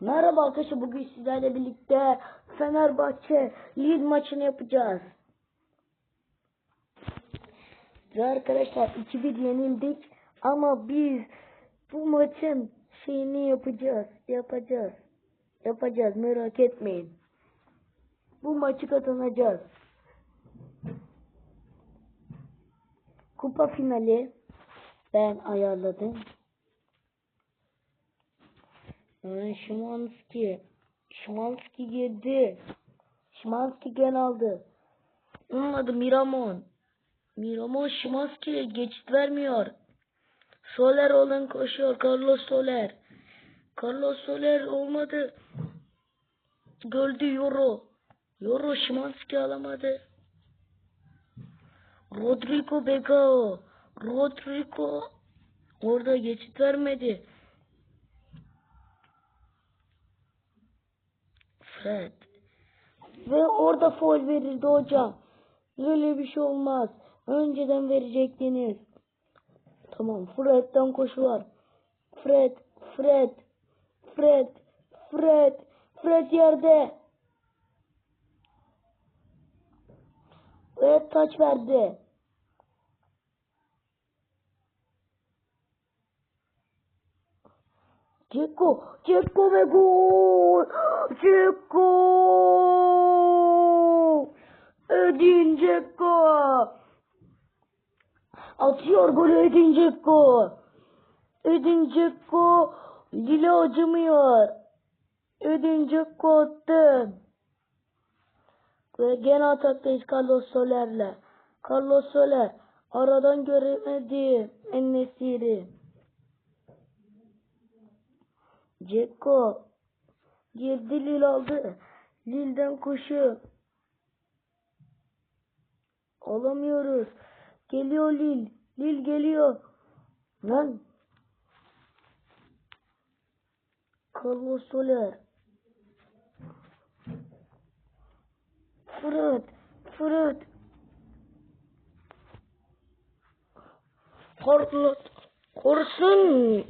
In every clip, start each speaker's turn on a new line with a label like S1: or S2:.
S1: Merhaba arkadaşlar bugün sizlerle birlikte Fenerbahçe Lille maçını yapacağız. Ve arkadaşlar 2-1 yenildik ama biz bu maçın şeyini yapacağız. Yapacağız. Yapacağız merak etmeyin. Bu maçı kazanacağız. Kupa finali ben ayarladım. Şimanski. Şimanski girdi. Şimanski gene aldı. Onun adı Miramon. Miramon Şimanski'ye geçit vermiyor. Soler olan koşuyor. Carlos Soler. Carlos Soler olmadı. Gördü Euro. Euro Şimanski alamadı. Rodrigo Begao. Rodrigo orada geçit vermedi. Fred. Ve orada foul verildi hocam. Böyle bir şey olmaz. Önceden verecektiniz. Tamam. Fred'den koşu var. Fred. Fred. Fred. Fred. Fred yerde. Ve taç verdi. Ceko, Ceko ve gol! Ceko! Edin Ceko! Atıyor golü Edin Ceko! Edin Ceko dili acımıyor. Edin Ceko attı. Ve gene ataktayız Carlos Soler'le. Carlos aradan göremedi Ennesiri. Ceko girdi Lil aldı. Lil'den koşu. Alamıyoruz. Geliyor Lil. Lil geliyor. Lan. Carlos Soler. Fırat. Fırat. Carlos. Korsun.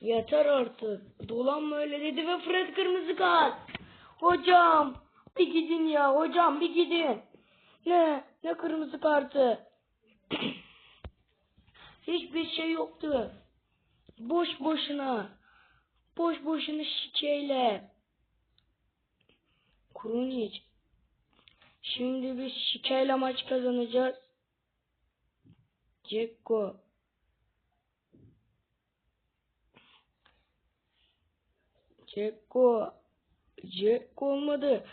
S1: Yeter artık. Dolanma öyle dedi ve Fred kırmızı kart. Hocam bir gidin ya hocam bir gidin. Ne? Ne kırmızı kartı? Hiçbir şey yoktu. Boş boşuna. Boş boşuna şikeyle. Krunic. Şimdi biz şikeyle maç kazanacağız. Cekko. Ceko. Ceko olmadı.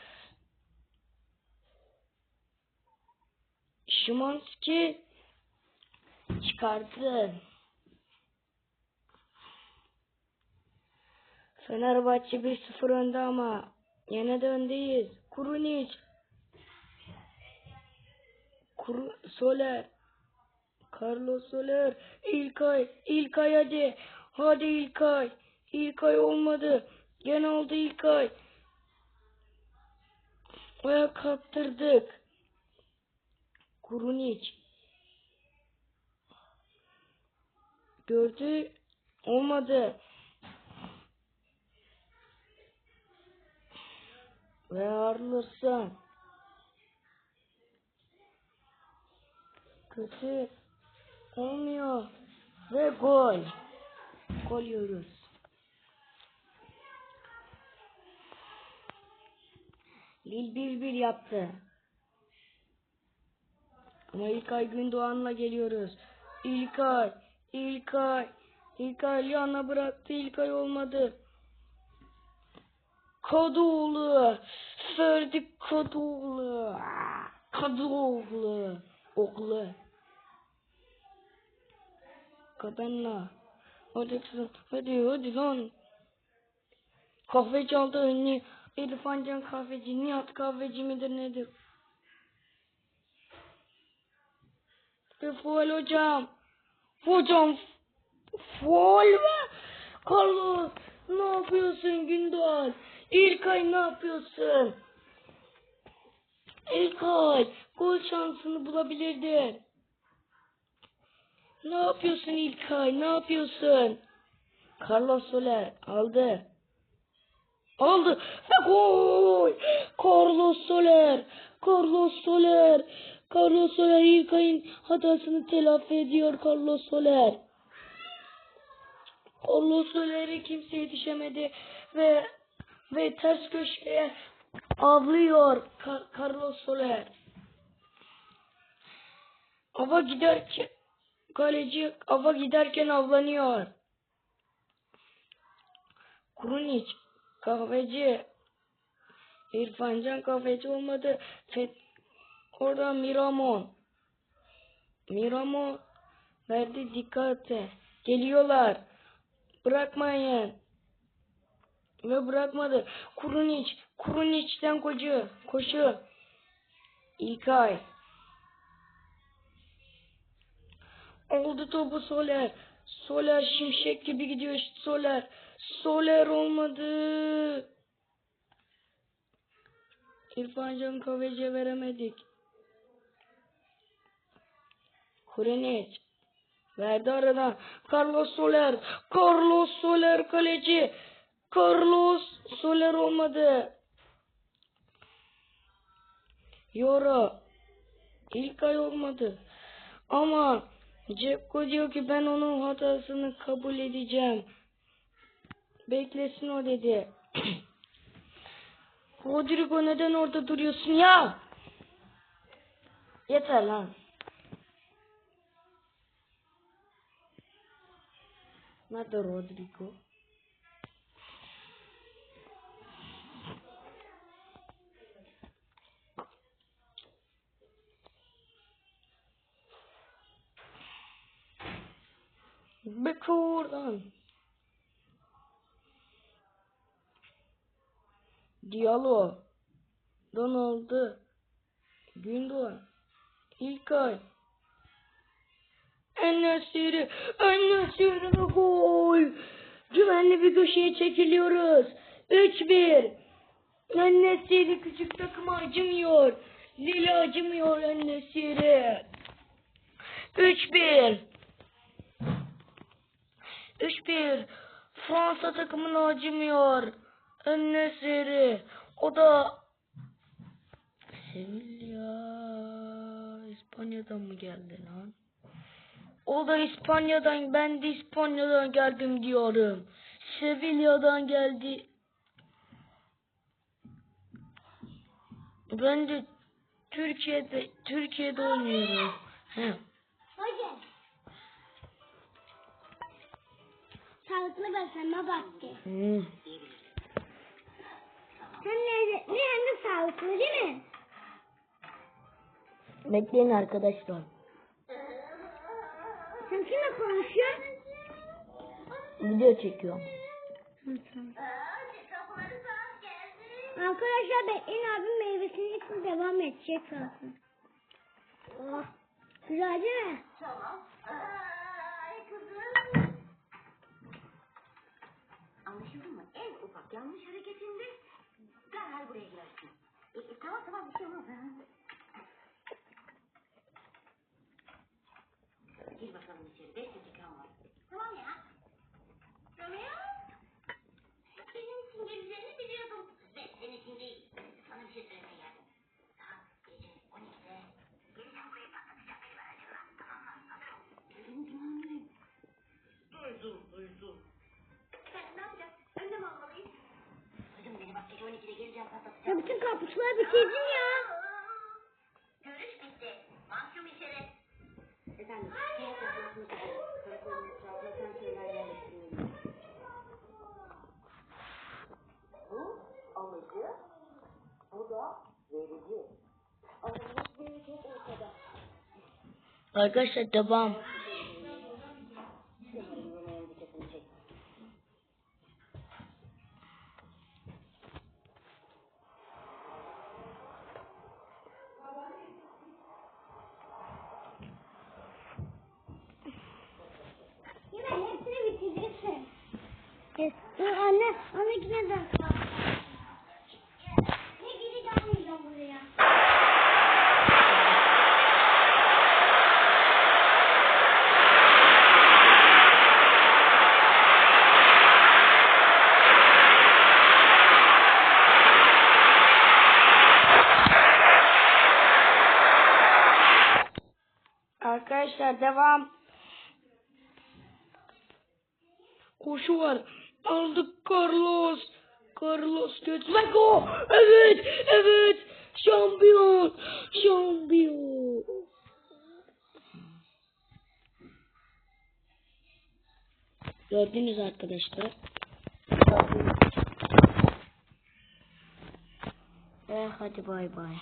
S1: Şimanski çıkarttı. Fenerbahçe 1-0 önde ama yine de öndeyiz. Kurunic. Kur Soler. Carlos Soler. İlkay. İlkay hadi. Hadi İlkay. İlkay olmadı. Gene oldu İlkay. Ayak kaptırdık. Kurunic. Gördü. Olmadı. Ve Arlısan. Kötü. Olmuyor. Ve gol. Gol yiyoruz. Lil 1-1 yaptı. Ama İlkay Gündoğan'la geliyoruz. İlkay, İlkay, İlkay yana bıraktı. İlkay olmadı. Kadıoğlu, Ferdi Kadıoğlu, Kadıoğlu, oğlu. Kabenla. Hadi kızım, hadi hadi lan. Kahve çaldı önüne. İrfan Can kahveci, Nihat kahveci midir nedir? Bir fual hocam. Hocam fual mı? Carlos ne yapıyorsun Gündoğan? İlkay ne yapıyorsun? İlkay gol şansını bulabilirdin. Ne yapıyorsun İlkay? Ne yapıyorsun? Carlos Soler aldı. Aldı ve. Carlos Soler. Carlos Soler. Carlos Soler ilk ayın hatasını telafi ediyor Carlos Soler. Carlos Soler'e kimse yetişemedi ve ve ters köşeye avlıyor Ka- Carlos Soler. Ava giderken kaleci ava giderken avlanıyor. Krunic kahveci İrfancan kahveci olmadı. Fet Oradan Miramon. Miramon verdi dikkate. Geliyorlar. Bırakmayın. Ve bırakmadı. Kurunic. Kurunic'ten koşu. Koşu. İlkay. Oldu topu Soler. Soler şimşek gibi gidiyor Soler. Soler olmadı. İrfan Can Kahveci'ye veremedik. Kurenic. Verdi aradan. Carlos Soler. Carlos Soler kaleci. Carlos Soler olmadı. Yora. İlk ay olmadı. Ama Cepko diyor ki ben onun hatasını kabul edeceğim. Beklesin o dedi. Rodrigo neden orada duruyorsun ya? Yeter lan. Nerede Rodrigo? Beko oradan. Diallo. Donaldı. Gündoğan. İlkay. Enesiri. Enesiri gol. Güvenli bir köşeye çekiliyoruz. 3-1. Enesiri küçük takıma acımıyor. Lili acımıyor Enesiri. 3-1. 3-1. Fransa takımına acımıyor. Enesiri. O da Sevilla İspanya'dan mı geldi lan? O da İspanya'dan ben de İspanya'dan geldim diyorum. Sevilla'dan geldi. Ben de Türkiye'de Türkiye'de oynuyorum. He.
S2: Sağlıklı beslenme vakti.
S1: Hmm.
S2: Hem lezzetli hem de sağlıklı değil mi?
S1: Bekleyin arkadaşlar.
S2: Sen kimle konuşuyorsun?
S1: Video çekiyorum.
S2: Arkadaşlar bekleyin abim meyvesini için devam edecek zaten. Oh. Güzel değil mi?
S3: Tamam. Ufak yanlış hareketinde derhal buraya girersin. E, e, tamam tamam bir şey olmaz. Gece 12'de geleceğim patlatacak.
S2: Ya bütün kapışmaları bitirdin ya.
S3: Görüş bitti. Mahkum içeri. Efendim, yerleştirildi. Bu alıcı, bu da verici. Bir çok ortada.
S1: Arkadaşlar devam.
S2: Ee, anne, anne yine de. Ne gidip almayacağım buraya.
S1: Arkadaşlar devam. Koşu var. Aldık Carlos. Carlos götürmek o. Evet. Evet. Şampiyon. Şampiyon. Gördünüz arkadaşlar. Eh hadi bay bay.